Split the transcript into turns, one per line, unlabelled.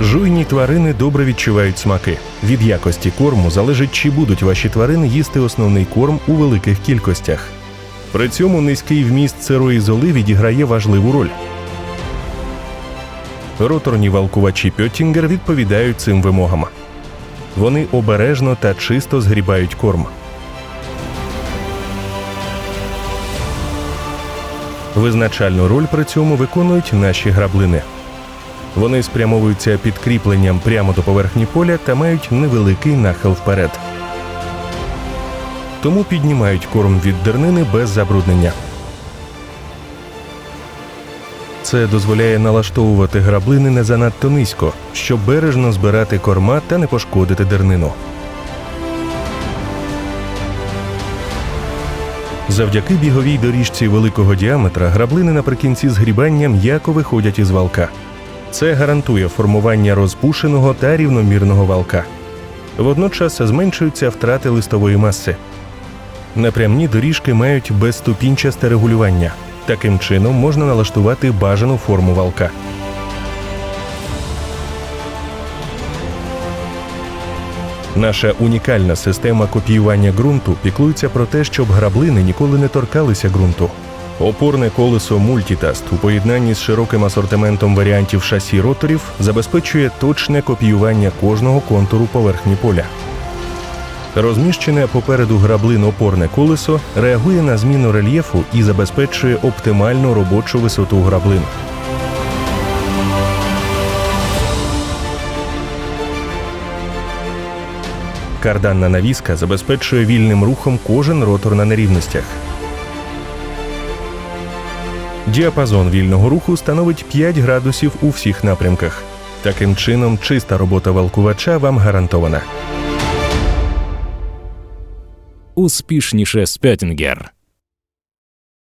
Жуйні тварини добре відчувають смаки. Від якості корму залежить, чи будуть ваші тварини їсти основний корм у великих кількостях. При цьому низький вміст сирої золи відіграє важливу роль. Роторні валкувачі Пьоттінгер відповідають цим вимогам. Вони обережно та чисто згрібають корм. Визначальну роль при цьому виконують наші граблини. Вони спрямовуються під кріпленням прямо до поверхні поля та мають невеликий нахил вперед. Тому піднімають корм від дернини без забруднення. Це дозволяє налаштовувати граблини не занадто низько, щоб бережно збирати корма та не пошкодити дернину. Завдяки біговій доріжці великого діаметра граблини наприкінці згрібання м'яко виходять із валка. Це гарантує формування розпушеного та рівномірного валка. Водночас зменшуються втрати листової маси. Напрямні доріжки мають безступінчасте регулювання. Таким чином можна налаштувати бажану форму валка. Наша унікальна система копіювання ґрунту піклується про те, щоб граблини ніколи не торкалися ґрунту. Опорне колесо Multitast у поєднанні з широким асортиментом варіантів шасі роторів забезпечує точне копіювання кожного контуру поверхні поля. Розміщене попереду граблин опорне колесо реагує на зміну рельєфу і забезпечує оптимальну робочу висоту граблин. Карданна навіска забезпечує вільним рухом кожен ротор на нерівностях. Діапазон вільного руху становить 5 градусів у всіх напрямках. Таким чином, чиста робота валкувача вам гарантована.
Успішніше Спьотінгер.